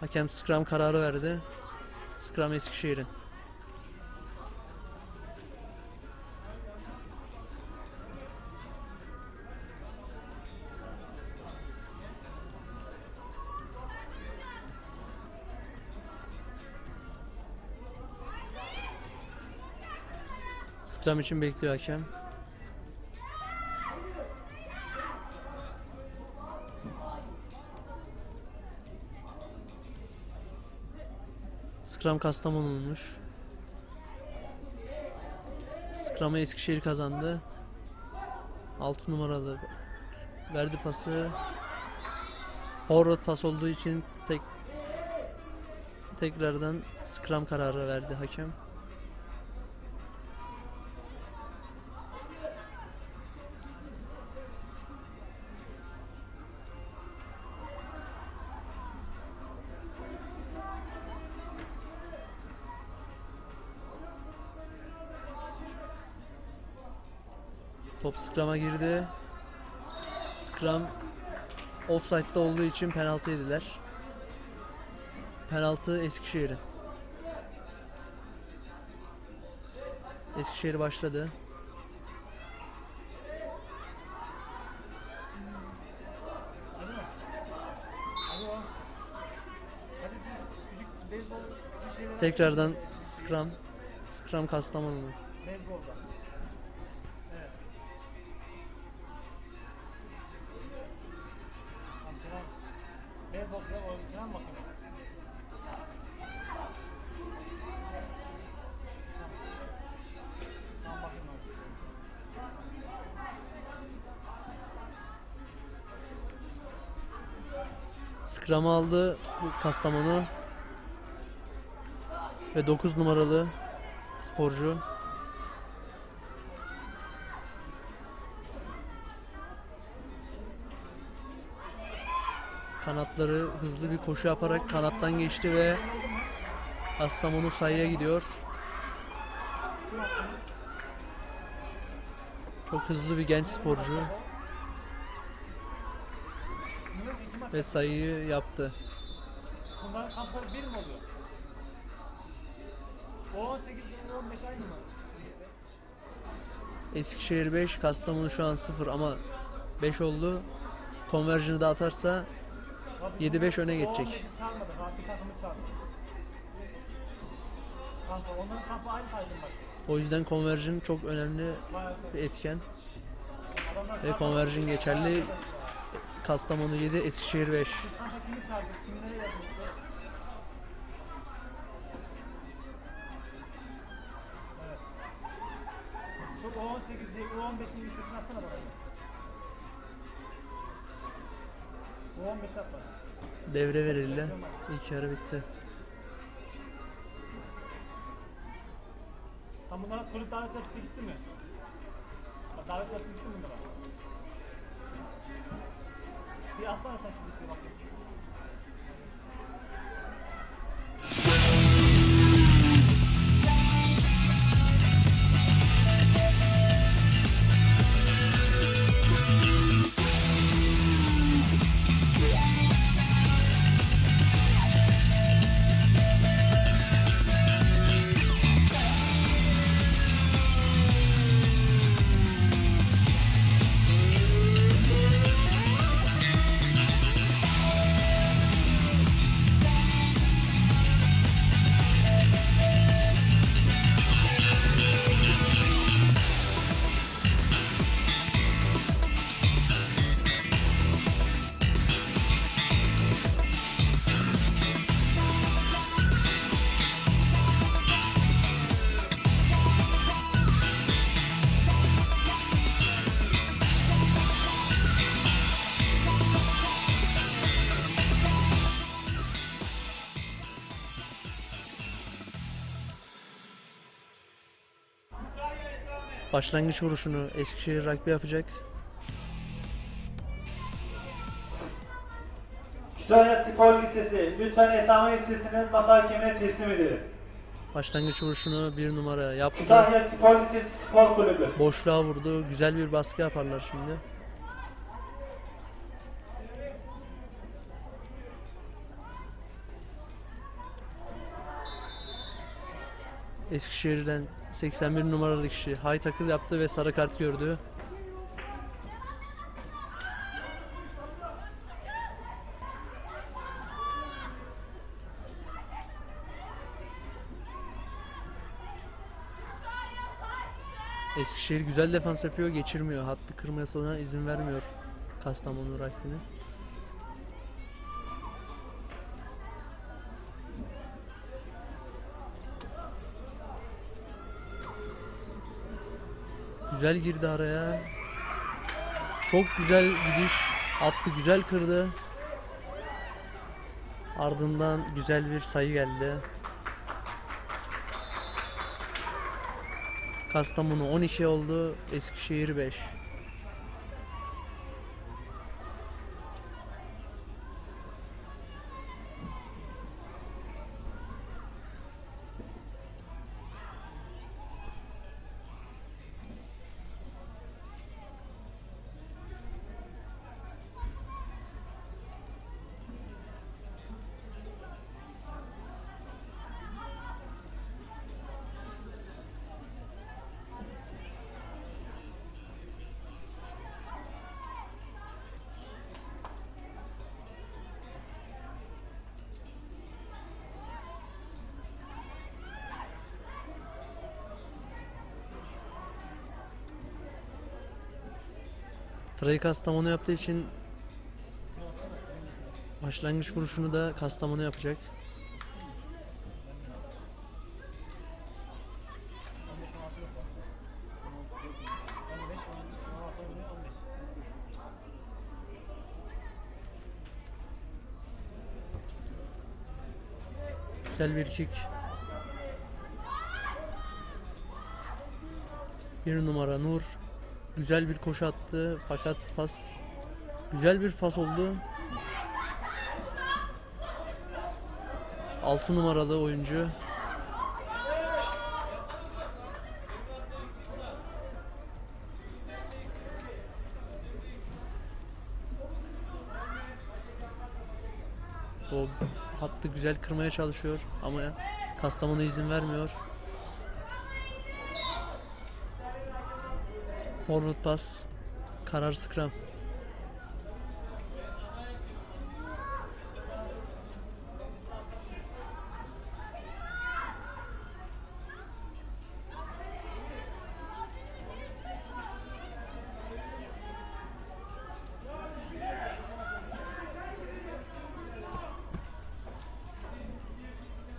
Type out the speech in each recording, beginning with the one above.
Hakem Scrum kararı verdi. Scrum Eskişehir'in. Scrum için bekliyor hakem. Scrum Kastamonu'ymuş. Scrum'ı Eskişehir kazandı. 6 numaralı verdi pası. Forward pas olduğu için tek tekrardan Scrum kararı verdi hakem. Top Scrum'a girdi. Scrum offside'da olduğu için penaltı yediler. Penaltı Eskişehir'in. Eskişehir başladı. Tekrardan Scrum. Scrum Kastamonu. beyzbolda. Scrum'ı aldı Kastamonu. Ve 9 numaralı sporcu. Kanatları hızlı bir koşu yaparak kanattan geçti ve Kastamonu sayıya gidiyor. Çok hızlı bir genç sporcu ve sayıyı yaptı. Bunların kampları bir mi oluyor? O 18 o 15 aynı mı? Eskişehir 5, Kastamonu şu an 0 ama 5 oldu. Conversion'ı da atarsa 7-5 öne geçecek. 15'i çağırmadı. Fatih takımı çağırdı. Kanka onların kampı aynı saydım bak. O yüzden conversion çok önemli bir etken. Ve conversion geçerli. Kastamonu 7, Eskişehir 5. Kanka kimi çağırdı? Kimlere yazmıştı? Evet. Çok o 18'i, o 15'in listesini atsana bana. O 15 at bana. Devre verildi. İlk yarı bitti. Tam bunlara kulüp davet listesi gitti mi? Davet listesi gitti mi bunlara? Sen şu listeye bakayım. başlangıç vuruşunu Eskişehir Rugby yapacak. Kütahya Spor Lisesi lütfen esame listesinin masa hakemine teslim edilin. Başlangıç vuruşunu bir numara yaptı. Kütahya Spor Lisesi Spor Kulübü. Boşluğa vurdu. Güzel bir baskı yaparlar şimdi. Eskişehir'den 81 numaralı kişi high tackle yaptı ve sarı kart gördü. Eskişehir güzel defans yapıyor, geçirmiyor. Hattı kırmasına izin vermiyor Kastamonu rakibine. Güzel girdi araya. Çok güzel gidiş. Attı güzel kırdı. Ardından güzel bir sayı geldi. Kastamonu 12 oldu. Eskişehir 5. Trayı Kastamonu yaptığı için başlangıç vuruşunu da Kastamonu yapacak. Güzel bir kick. Bir numara Nur. Güzel bir koşu attı fakat pas güzel bir pas oldu. 6 numaralı oyuncu. O hattı güzel kırmaya çalışıyor ama Kastamonu izin vermiyor. Forward pas. Karar scrum.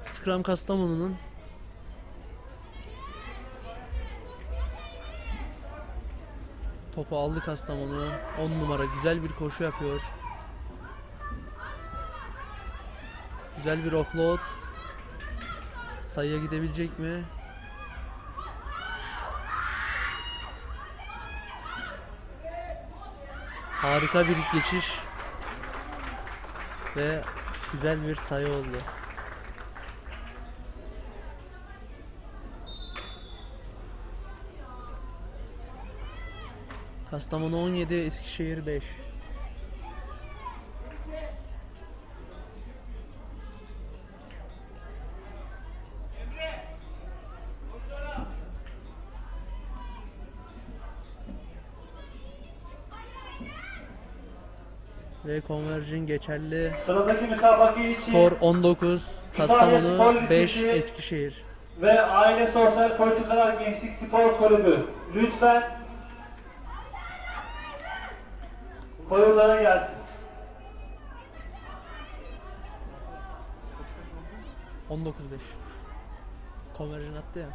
Scrum Kastamonu'nun Topu aldı Kastamonu. 10 numara güzel bir koşu yapıyor. Güzel bir offload. Sayıya gidebilecek mi? Harika bir geçiş. Ve güzel bir sayı oldu. Kastamonu 17, Eskişehir 5. Ve conversion geçerli. Sıradaki müsabaka için Skor 19, Kastamonu 5, Eskişehir. ve Aile Sosyal Politikalar Gençlik Spor Kulübü. Lütfen koyunlara gelsin. 19-5. Conversion attı ya.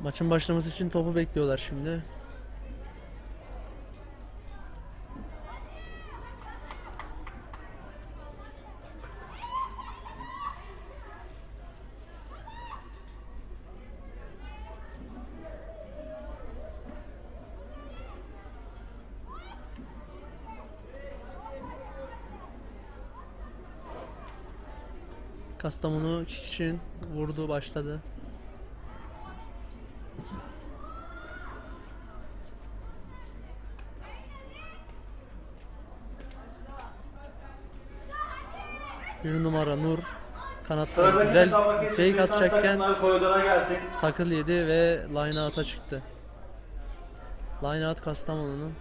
Maçın başlaması için topu bekliyorlar şimdi. Kastamonu için vurdu başladı. Bir numara Nur kanatta güzel fake atacakken takıl yedi ve line out'a çıktı. Line out Kastamonu'nun.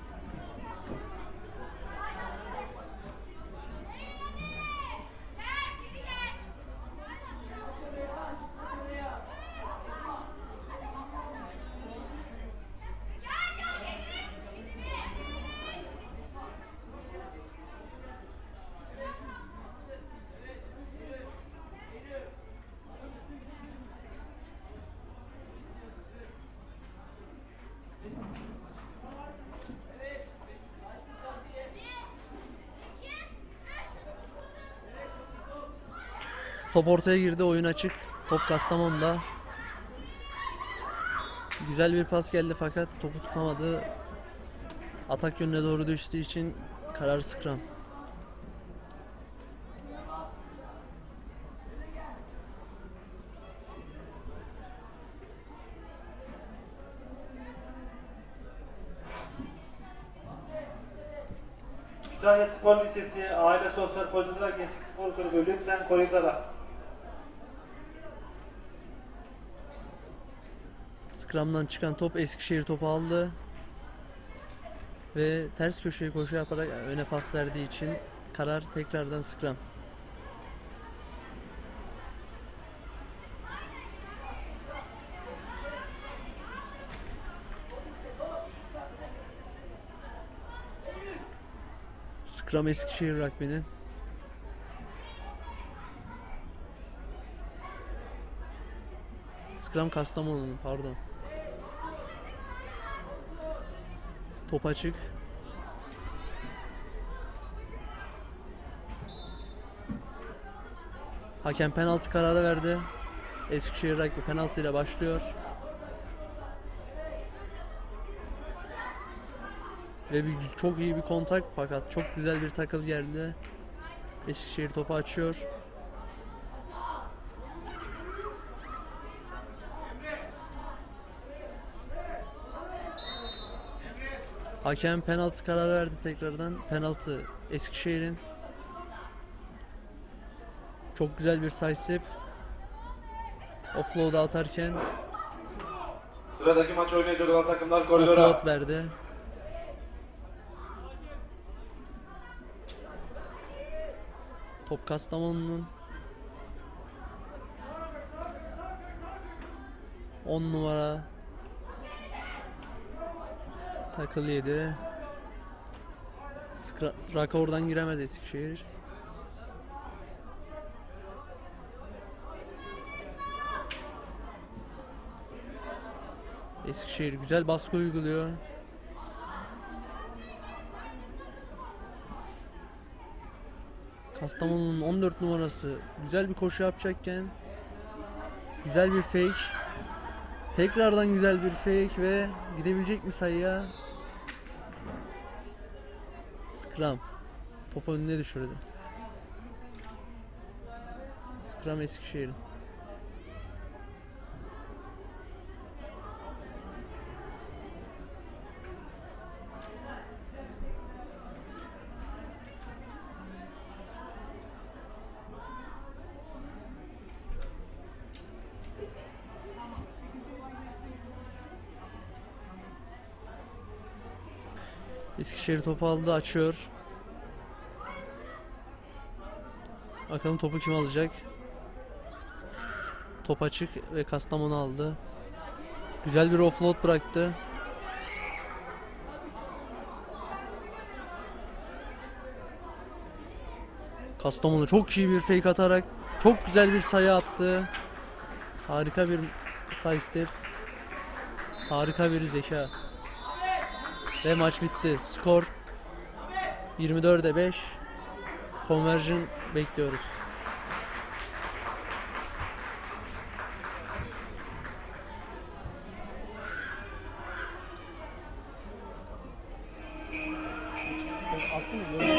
Top ortaya girdi, oyun açık. Top Kastamonu'da. Güzel bir pas geldi fakat topu tutamadı. Atak yönüne doğru düştüğü için karar sıkram. Kütahya Spor Lisesi Aile Sosyal Politikalar Gençlik Spor Kulübü lütfen koridora. Scrum'dan çıkan top Eskişehir topu aldı. Ve ters köşeye koşu yaparak öne pas verdiği için karar tekrardan Scrum. Scrum Eskişehir Rugby'nin. Scrum Kastamonu'nun pardon. Top açık. Hakem penaltı kararı verdi. Eskişehir Rugby penaltı ile başlıyor. Ve bir, çok iyi bir kontak fakat çok güzel bir takıl geldi. Eskişehir topu açıyor. Hakem penaltı kararı verdi tekrardan. Penaltı Eskişehir'in. Çok güzel bir sidestep. Offload'a atarken Sıradaki maç oynayacak olan takımlar koridora. offload verdi. Top Kastamonu'nun. 10 numara takıl yedi. Raka oradan giremez Eskişehir. Eskişehir güzel baskı uyguluyor. Kastamonu'nun 14 numarası güzel bir koşu yapacakken güzel bir fake. Tekrardan güzel bir fake ve gidebilecek mi sayıya? Scrum. Topu önüne düşürdü. Scrum Eskişehir'in. Eskişehir topu aldı açıyor. Bakalım topu kim alacak? Top açık ve Kastamonu aldı. Güzel bir offload bıraktı. Kastamonu çok iyi bir fake atarak çok güzel bir sayı attı. Harika bir side step. Harika bir zeka. Ve maç bitti. Skor 24'e 5. Conversion bekliyoruz. Yine sorsak.